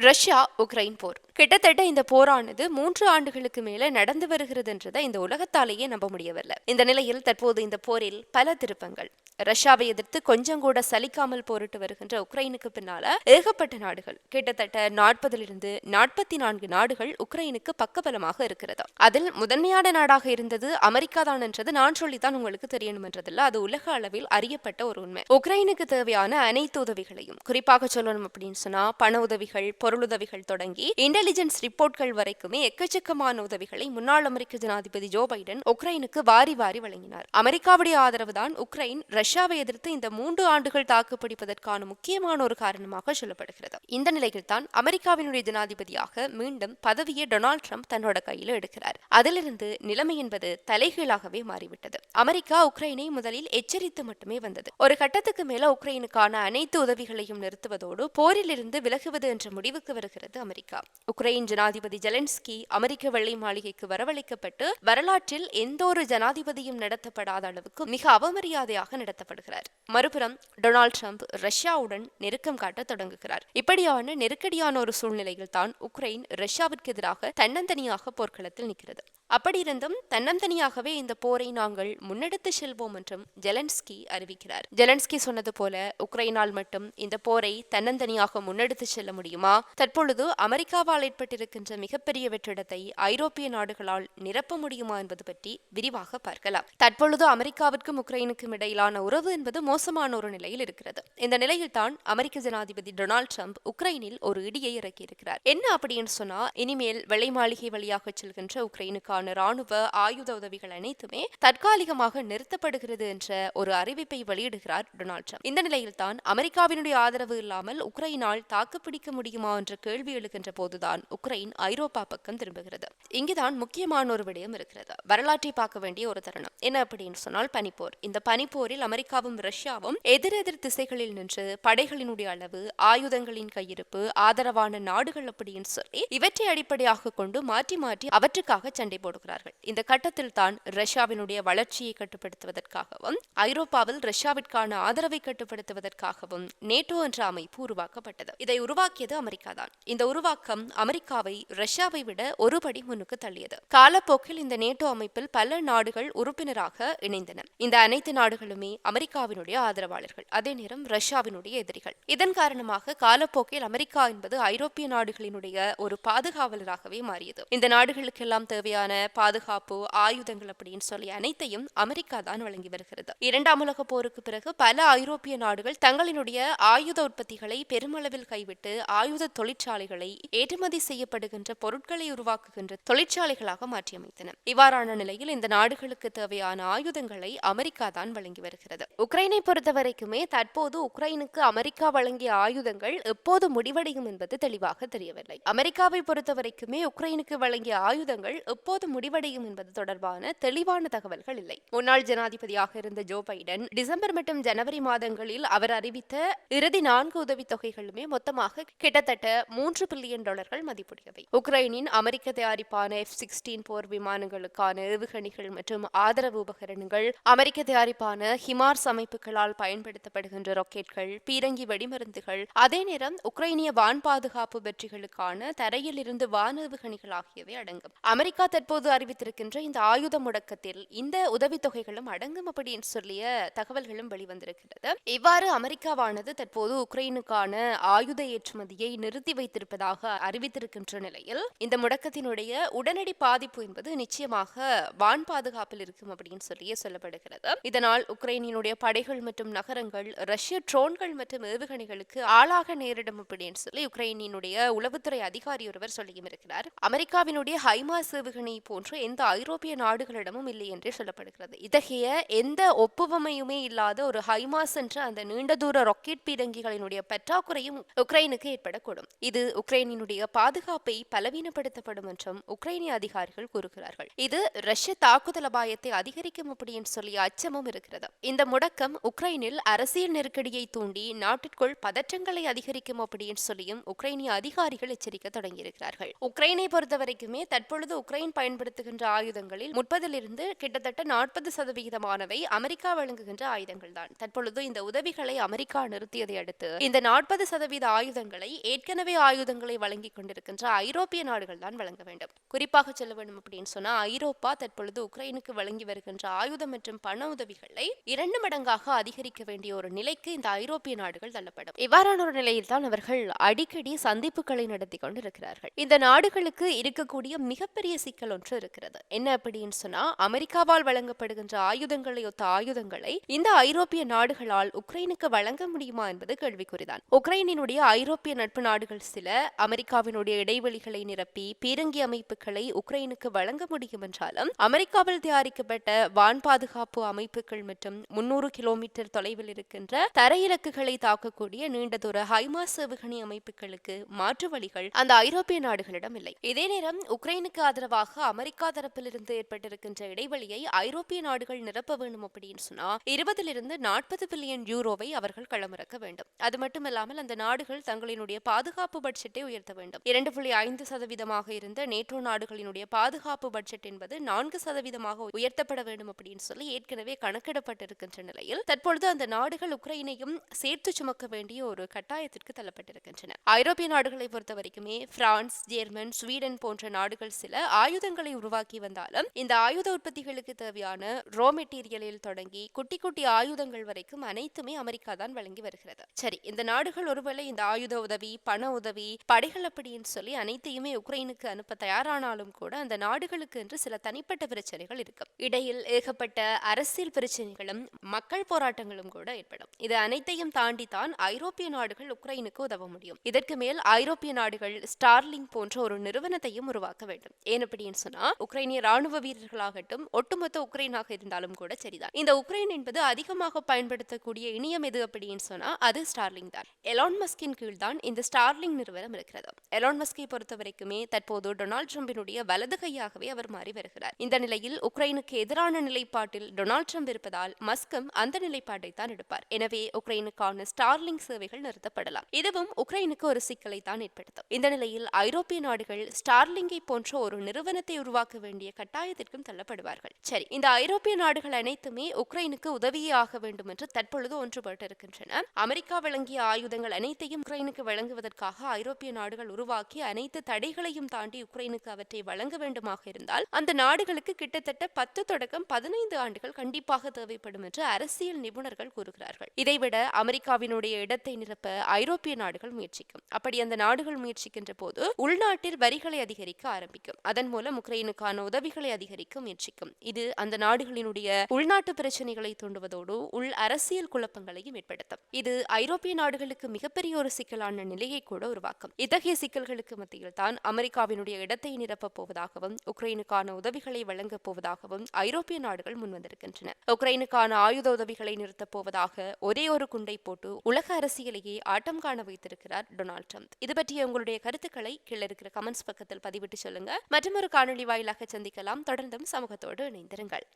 Russia Ukraine போர் கிட்டத்தட்ட இந்த போரானது மூன்று ஆண்டுகளுக்கு மேல நடந்து வருகிறது என்றதை இந்த உலகத்தாலேயே நம்ப முடியவில்லை. இந்த நிலையில் தற்போது இந்த போரில் பல திருப்பங்கள். ரஷ்யாவை எதிர்த்து கொஞ்சம் கூட சலிக்காமல் போரிட்டு வருகின்ற உக்ரைனுக்கு பின்னால ஏகப்பட்ட நாடுகள் கிட்டத்தட்ட நாற்பதிலிருந்து நாற்பத்தி நான்கு நாடுகள் உக்ரைனுக்கு பக்கபலமாக இருக்கிறது. அதில் முதன்மையான நாடாக இருந்தது அமெரிக்கா தான் என்றது நான் சொல்லித்தான் உங்களுக்கு தெரியணும் என்றதில்ல அது உலக அளவில் அறியப்பட்ட ஒரு உண்மை. உக்ரைனுக்கு தேவையான அனைத்து உதவிகளையும் குறிப்பாக சொல்லணும் அப்படின்னு சொன்னா பண உதவிகள் பொருளுதவிகள் தொடங்கி இன்டெலிஜென்ஸ் ரிப்போர்ட்கள் வரைக்குமே எக்கச்சக்கமான உதவிகளை முன்னாள் அமெரிக்க ஜனாதிபதி ஜோ பைடன் உக்ரைனுக்கு வாரி வாரி வழங்கினார். அமெரிக்காவுடைய ஆதரவு தான் உக்ரைன் ரஷ்யாவை எதிர்த்து இந்த மூன்று ஆண்டுகள் தாக்குப்பிடிப்பதற்கான முக்கியமான ஒரு காரணமாக சொல்லப்படுகிறது. இந்த நிலையில் தான் அமெரிக்காவினுடைய ஜனாதிபதியாக மீண்டும் பதவியை டொனால்ட் ட்ரம்ப் தன்னோட கையில் எடுக்கிறார். அதிலிருந்து நிலைமை என்பது தலைகீழாகவே மாறிவிட்டது. அமெரிக்கா உக்ரைனை முதலில் எச்சரித்து மட்டுமே வந்தது. ஒரு கட்டத்துக்கு மேல உக்ரைனுக்கான அனைத்து உதவிகளையும் நிறுத்துவதோடு போரிலிருந்து விலகுவது என்ற முடிவுக்கு வருகிறது அமெரிக்கா. உக்ரைன் ஜனாதிபதி ஜெலன்ஸ்கி அமெரிக்க வெள்ளை மாளிகைக்கு வரவழைக்கப்பட்டு வரலாற்றில் எந்த ஒரு ஜனாதிபதியும் நடத்தப்படாத அளவுக்கு மிக அவமரியாதையாக நடத்தப்படுகிறார். மறுபுறம் டொனால்ட் ட்ரம்ப் ரஷ்யாவுடன் நெருக்கம் காட்ட தொடங்குகிறார். இப்படியான நெருக்கடியான ஒரு சூழ்நிலையில் தான் உக்ரைன் ரஷ்யாவிற்கு எதிராக தன்னந்தனியாக போர்க்களத்தில் நிற்கிறது. அப்படியிருந்தும் தன்னந்தனியாகவே இந்த போரை நாங்கள் முன்னெடுத்து செல்வோம் என்றும் ஜெலன்ஸ்கி அறிவிக்கிறார். ஜெலன்ஸ்கி சொன்னது போல உக்ரைனால் மட்டும் இந்த போரை தன்னந்தனியாக முன்னெடுத்து செல்ல முடியுமா? தற்பொழுது அமெரிக்காவால் ஏற்பட்டிருக்கின்ற மிகப்பெரிய வெற்றிடத்தை ஐரோப்பிய நாடுகளால் நிரப்ப முடியுமா என்பது பற்றி விரிவாக பார்க்கலாம். தற்பொழுது அமெரிக்காவிற்கும் உக்ரைனுக்கும் இடையிலான உறவு என்பது மோசமான ஒரு நிலையில் இருக்கிறது. இந்த நிலையில் தான் அமெரிக்க ஜனாதிபதி டொனால்ட் ட்ரம்ப் உக்ரைனில் ஒரு இடியை இறக்கியிருக்கிறார். என்ன அப்படின்னு சொன்னா இனிமேல் வெள்ளை மாளிகை வழியாக செல்கின்ற உக்ரைனுக்கான ராணுவ ஆயுத உதவிகள் அனைத்துமே தற்காலிகமாக நிறுத்தப்படுகிறது என்ற ஒரு அறிவிப்பை வெளியிடுகிறார் டொனால்ட் ட்ரம்ப். இந்த நிலையில் தான் அமெரிக்காவினுடைய ஆதரவு இல்லாமல் உக்ரைனால் தாக்குப்பிடிக்க முடியுமா என்ற கேள்வி எழுகின்ற போதுதான் தான் உக்ரைன் ஐரோப்பா பக்கம் திரும்புகிறது. இங்குதான் முக்கியமான ஒரு விடயம் இருக்கிறது. வரலாற்றை பார்க்க வேண்டிய ஒரு தருணம். என்ன அப்படின்னு சொன்னால் பனிப்போர். இந்த பனிப்போரில் அமெரிக்காவும் ரஷ்யாவும் எதிரெதிர் திசைகளில் நின்று படைகளினுடைய அளவு ஆயுதங்களின் கையிருப்பு ஆதரவான நாடுகள் அப்படின்னு சொல்லி இவற்றை அடிப்படையாக கொண்டு மாற்றி மாற்றி அவற்றுக்காக சண்டை போடுகிறார்கள். இந்த கட்டத்தில் தான் ரஷ்யாவினுடைய வளர்ச்சியை கட்டுப்படுத்துவதற்காகவும் ஐரோப்பாவில் ரஷ்யாவிற்கான ஆதரவை கட்டுப்படுத்துவதற்காகவும் நேட்டோ என்ற அமைப்பு உருவாக்கப்பட்டது. இதை உருவாக்கியது அமெரிக்கா தான். இந்த உருவாக்கம் அமெரிக்காவை ரஷ்யாவை விட ஒரு படி முன்னுக்கு தள்ளியது. காலப்போக்கில் இந்த நேட்டோ அமைப்பில் பல நாடுகள் உறுப்பினராக இணைந்தன. இந்த அனைத்து நாடுகளுமே அமெரிக்காவினுடைய ஆதரவாளர்கள். அதே நேரம் ரஷ்யாவினுடைய எதிரிகள். இதன் காரணமாக காலப்போக்கில் அமெரிக்கா என்பது ஐரோப்பிய நாடுகளினுடைய ஒரு பாதுகாவலராகவே மாறியது. இந்த நாடுகளுக்கெல்லாம் தேவையான பாதுகாப்பு ஆயுதங்கள் அப்படின்னு சொல்லி அனைத்தையும் அமெரிக்கா தான் வழங்கி வருகிறது. இரண்டாம் உலக போருக்கு பிறகு பல ஐரோப்பிய நாடுகள் தங்களினுடைய ஆயுத உற்பத்திகளை பெருமளவில் கைவிட்டு ஆயுத தொழிற்சாலைகளை ஏற்றுமதி செய்யப்படுகின்ற பொருட்களை உருவாக்குகின்ற தொழிற்சாலைகளாக மாற்றியமைத்தன. இவ்வாறான நிலையில் இந்த நாடுகளுக்கு தேவையான ஆயுதங்களை அமெரிக்கா தான் வழங்கி வருகிறது. உக்ரைனை பொறுத்தவரைக்குமே தற்போது உக்ரைனுக்கு அமெரிக்கா வழங்கிய ஆயுதங்கள் எப்போது முடிவடையும் என்பது தெளிவாக தெரியவில்லை. அமெரிக்காவை பொறுத்தவரைக்குமே உக்ரைனுக்கு வழங்கிய ஆயுதங்கள் எப்போது முடிவடையும் என்பது தொடர்பான தெளிவான தகவல்கள் இல்லை. முன்னாள் ஜனாதிபதியாக இருந்த ஜோ பைடன் டிசம்பர் மற்றும் ஜனவரி மாதங்களில் அவர் அறிவித்த இறுதி நான்கு உதவித் தொகைகளுமே மொத்தமாக கிட்டத்தட்ட மூன்று பில்லியன் டாலர்கள் விமானங்கள் மதிப்புடையவை. உக்ரைனின் அமெரிக்க தயாரிப்பான எஃப் சிக்ஸ்டீன் போர் விமானங்களுக்கான ஏவுகணைகள் மற்றும் ஆதரவு உபகரணங்கள் அமெரிக்க தயாரிப்பான ஹிமார்ஸ் அமைப்புகளால் பயன்படுத்தப்படுகின்ற ராக்கெட்கள் பீரங்கி வெடிமருந்துகள் அதே நேரம் உக்ரைனிய வான் பாதுகாப்பு வெற்றிகளுக்கான தரையில் இருந்து வான் ஏவுகணைகள் ஆகியவை அடங்கும். அமெரிக்கா தற்போது அறிவித்திருக்கின்ற இந்த ஆயுத முடக்கத்தில் இந்த உதவித்தொகைகளும் அடங்கும் அப்படின்னு சொல்லிய தகவல்களும் வெளிவந்திருக்கிறது. இவ்வாறு அமெரிக்காவானது தற்போது உக்ரைனுக்கான ஆயுத ஏற்றுமதியை நிறுத்தி வைத்திருப்பதாக அறிவி அறிவித்திருக்கின்ற நிலையில் இந்த முடக்கத்தினுடைய உடனடி பாதிப்பு என்பது நிச்சயமாக வான் பாதுகாப்பில் இருக்கும் அப்படின்னு சொல்லியே சொல்லப்படுகிறது. இதனால் உக்ரைனினுடைய படைகள் மற்றும் நகரங்கள் ரஷ்ய ட்ரோன்கள் மற்றும் ஏவுகணைகளுக்கு ஆளாக நேரிடும் அப்படின்னு சொல்லி உக்ரைனினுடைய உளவுத்துறை அதிகாரி ஒருவர் சொல்லியும் இருக்கிறார். அமெரிக்காவினுடைய ஹைமாஸ் ஏவுகணை போன்று எந்த ஐரோப்பிய நாடுகளிடமும் இல்லை என்றே சொல்லப்படுகிறது. இத்தகைய எந்த ஒப்புவமையுமே இல்லாத ஒரு ஹைமாஸ் என்ற அந்த நீண்ட தூர ராக்கெட் பீரங்கிகளினுடைய பற்றாக்குறையும் உக்ரைனுக்கு ஏற்படக்கூடும். இது உக்ரைனினுடைய பாதுகாப்பை பலவீனப்படுத்தப்படும் என்றும் உக்ரைனிய அதிகாரிகள் கூறுகிறார்கள். இது ரஷ்ய தாக்குதல் அபாயத்தை அதிகரிக்கும் அப்படின்னு சொல்லி அச்சமும் இருக்கிறது. இந்த முடக்கம் உக்ரைனில் அரசியல் நெருக்கடியை தூண்டி நாட்டிற்குள் பதற்றங்களை அதிகரிக்கும் அப்படின்னு சொல்லியும் உக்ரைனிய அதிகாரிகள் எச்சரிக்க தொடங்கியிருக்கிறார்கள். உக்ரைனை பொறுத்தவரைக்குமே தற்பொழுது உக்ரைன் பயன்படுத்துகின்ற ஆயுதங்களில் முப்பதிலிருந்து கிட்டத்தட்ட நாற்பது சதவிகிதமானவை அமெரிக்கா வழங்குகின்ற ஆயுதங்கள் தான். தற்பொழுது இந்த உதவிகளை அமெரிக்கா நிறுத்தியதை அடுத்து இந்த நாற்பது சதவீத ஆயுதங்களை ஏற்கனவே ஆயுதங்களை வழங்கிக் கொண்டிருக்கின்ற ஐரோப்பிய நாடுகள் தான் வழங்க வேண்டும். குறிப்பாக சொல்ல வேண்டும் அப்படின்னு சொன்னா ஐரோப்பா தற்பொழுது உக்ரைனுக்கு வழங்கி வருகின்ற ஆயுதம் மற்றும் பண உதவிகளை இரண்டு மடங்காக அதிகரிக்க வேண்டிய ஒரு நிலைக்கு இந்த ஐரோப்பிய நாடுகள் தள்ளப்படும். இவ்வாறான ஒரு நிலையில் தான் அவர்கள் அடிக்கடி சந்திப்புகளை நடத்தி கொண்டிருக்கிறார்கள். இந்த நாடுகளுக்கு இருக்கக்கூடிய மிகப்பெரிய சிக்கல் ஒன்று இருக்கிறது. என்ன அப்படின்னு சொன்னா அமெரிக்காவால் வழங்கப்படுகின்ற ஆயுதங்களை ஒத்த ஆயுதங்களை இந்த ஐரோப்பிய நாடுகளால் உக்ரைனுக்கு வழங்க முடியுமா என்பது கேள்விக்குறிதான். உக்ரைனினுடைய ஐரோப்பிய நட்பு நாடுகள் சில அமெரிக்காவின் அமெரிக்காவினுடைய இடைவெளிகளை நிரப்பி பீரங்கி அமைப்புகளை உக்ரைனுக்கு வழங்க முடியும் என்றாலும் அமெரிக்காவில் தயாரிக்கப்பட்ட வான் பாதுகாப்பு அமைப்புகள் மற்றும் முன்னூறு கிலோமீட்டர் தொலைவில் இருக்கின்ற தரையிலக்குகளை தாக்கக்கூடிய நீண்ட தூர ஹைமாஸ் ஏவுகணை அமைப்புகளுக்கு மாற்று வழிகள் அந்த ஐரோப்பிய நாடுகளிடம் இல்லை. இதே நேரம் உக்ரைனுக்கு ஆதரவாக அமெரிக்கா தரப்பிலிருந்து ஏற்பட்டிருக்கின்ற இடைவெளியை ஐரோப்பிய நாடுகள் நிரப்ப வேண்டும் அப்படின்னு சொன்னா இருபதிலிருந்து நாற்பது பில்லியன் யூரோவை அவர்கள் களமிறக்க வேண்டும். அது மட்டுமல்லாமல் அந்த நாடுகள் தங்களினுடைய பாதுகாப்பு பட்ஜெட்டை உயர்த்த வேண்டும். இரண்டு புள்ளி ஐந்து சதவீதமாக இருந்த நேட்டோ நாடுகளினுடைய பாதுகாப்பு பட்ஜெட் என்பது நான்கு சதவீதமாக உயர்த்தப்பட வேண்டும் அப்படின்னு சொல்லி ஏற்கனவே கணக்கிடப்பட்டிருக்கின்ற நிலையில் தற்பொழுது அந்த நாடுகள் உக்ரைனையும் சேர்த்து சுமக்க வேண்டிய ஒரு கட்டாயத்திற்கு தள்ளப்பட்டிருக்கின்றன. ஐரோப்பிய நாடுகளை பொறுத்த வரைக்குமே பிரான்ஸ் ஜெர்மன் ஸ்வீடன் போன்ற நாடுகள் சில ஆயுதங்களை உருவாக்கி வந்தாலும் இந்த ஆயுத உற்பத்திகளுக்கு தேவையான ரோ மெட்டீரியலில் தொடங்கி குட்டி குட்டி ஆயுதங்கள் வரைக்கும் அனைத்துமே அமெரிக்கா தான் வழங்கி வருகிறது. சரி இந்த நாடுகள் ஒருவேளை இந்த ஆயுத உதவி பண உதவி படைகள் அப்படின்னு சொல்லி அனைத்தையுமே உக்ரைனுக்கு அனுப்ப தயாரானாலும் கூட அந்த நாடுகளுக்கு என்று சில தனிப்பட்ட பிரச்சனைகள் இருக்கும் இடையில் ஏகப்பட்ட அரசியல் பிரச்சனைகளும் மக்கள் போராட்டங்களும் கூட ஏற்படும். இது அனைத்தையும் தாண்டி தான் ஐரோப்பிய நாடுகள் உக்ரைனுக்கு உதவ முடியும். இதற்கு மேல் ஐரோப்பிய நாடுகள் ஸ்டார்லிங் போன்ற ஒரு நிறுவனத்தையும் உருவாக்க வேண்டும். ஏன் அப்படின்னு சொன்னா உக்ரைனிய ராணுவ வீரர்களாகட்டும் ஒட்டுமொத்த உக்ரைனாக இருந்தாலும் கூட சரிதான். இந்த உக்ரைன் என்பது அதிகமாக பயன்படுத்தக்கூடிய இணையம் எது அப்படின்னு சொன்னா அது ஸ்டார்லிங் தான். எலான் மஸ்கின் கீழ் தான் இந்த ஸ்டார்லிங் நிறுவனம் இருக்கிறது. எலான் மஸ்கை பொறுத்த வரைக்குமே தற்போது டொனால்ட் ட்ரம்பினுடைய வலது கையாகவே அவர் மாறி வருகிறார். இந்த நிலையில் உக்ரைனுக்கு எதிரான நிலைப்பாட்டில் டொனால்ட் ட்ரம்ப் இருப்பதால் மஸ்கும் அந்த நிலைப்பாட்டை தான் எடுப்பார். எனவே உக்ரைனுக்கான ஸ்டார்லிங் சேவைகள் நிறுத்தப்படலாம். இதுவும் உக்ரைனுக்கு ஒரு சிக்கலை தான் ஏற்படுத்தும். இந்த நிலையில் ஐரோப்பிய நாடுகள் ஸ்டார்லிங்கை போன்ற ஒரு நிறுவனத்தை உருவாக்க வேண்டிய கட்டாயத்திற்கும் தள்ளப்படுவார்கள். சரி இந்த ஐரோப்பிய நாடுகள் அனைத்துமே உக்ரைனுக்கு உதவியே ஆக வேண்டும் என்று தற்பொழுது ஒன்றுபட்டிருக்கின்றன. அமெரிக்கா வழங்கிய ஆயுதங்கள் அனைத்தையும் உக்ரைனுக்கு வழங்குவதற்காக ஐரோப்பிய நாடுகள் உருவாக்க அனைத்து தடைகளையும் தாண்டி உக்ரைனுக்கு அவற்றை வழங்க வேண்டுமாக இருந்தால் அந்த நாடுகளுக்கு கிட்டத்தட்ட பத்து தொடக்கம் பதினைந்து ஆண்டுகள் கண்டிப்பாக தேவைப்படும் என்று அரசியல் நிபுணர்கள் கூறுகிறார்கள். இதைவிட அமெரிக்காவினுடைய இடத்தை நிரப்ப ஐரோப்பிய நாடுகள் முயற்சிக்கும். அப்படி அந்த நாடுகள் முயற்சிக்கின்ற போது உள்நாட்டில் வரிகளை அதிகரிக்க ஆரம்பிக்கும். அதன் மூலம் உக்ரைனுக்கான உதவிகளை அதிகரிக்க முயற்சிக்கும். இது அந்த நாடுகளினுடைய உள்நாட்டு பிரச்சனைகளை தூண்டுவதோடு உள் அரசியல் குழப்பங்களையும் ஏற்படுத்தும். இது ஐரோப்பிய நாடுகளுக்கு மிகப்பெரிய ஒரு சிக்கலான நிலையை கூட உருவாக்கும். இத்தகைய சிக்கல் சிக்கல்களுக்கு மத்தியில் தான் அமெரிக்காவினுடைய இடத்தை நிரப்பப் போவதாகவும் உக்ரைனுக்கான உதவிகளை வழங்கப் போவதாகவும் ஐரோப்பிய நாடுகள் முன்வந்திருக்கின்றன. உக்ரைனுக்கான ஆயுத உதவிகளை நிறுத்தப் போவதாக ஒரே ஒரு குண்டை போட்டு உலக அரசியலையே ஆட்டம் காண வைத்திருக்கிறார் டொனால்ட் ட்ரம்ப். இது பற்றிய உங்களுடைய கருத்துக்களை கீழே இருக்கிற கமெண்ட்ஸ் பக்கத்தில் பதிவிட்டு சொல்லுங்க. மற்றொரு காணொலி வாயிலாக சந்திக்கலாம். தொடர்ந்தும் சமூகத்தோடு இணைந்திருங்கள்.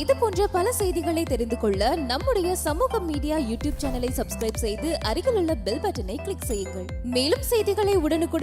இது போன்ற பல செய்திகளை தெரிந்து கொள்ள நம்முடைய சமூக மீடியா யூடியூப் சேனலை சப்ஸ்கிரைப் செய்து அருகில் உள்ள பெல் பட்டனை கிளிக் செய்யுங்கள். மேலும் செய்திகளை உடனுக்குடன்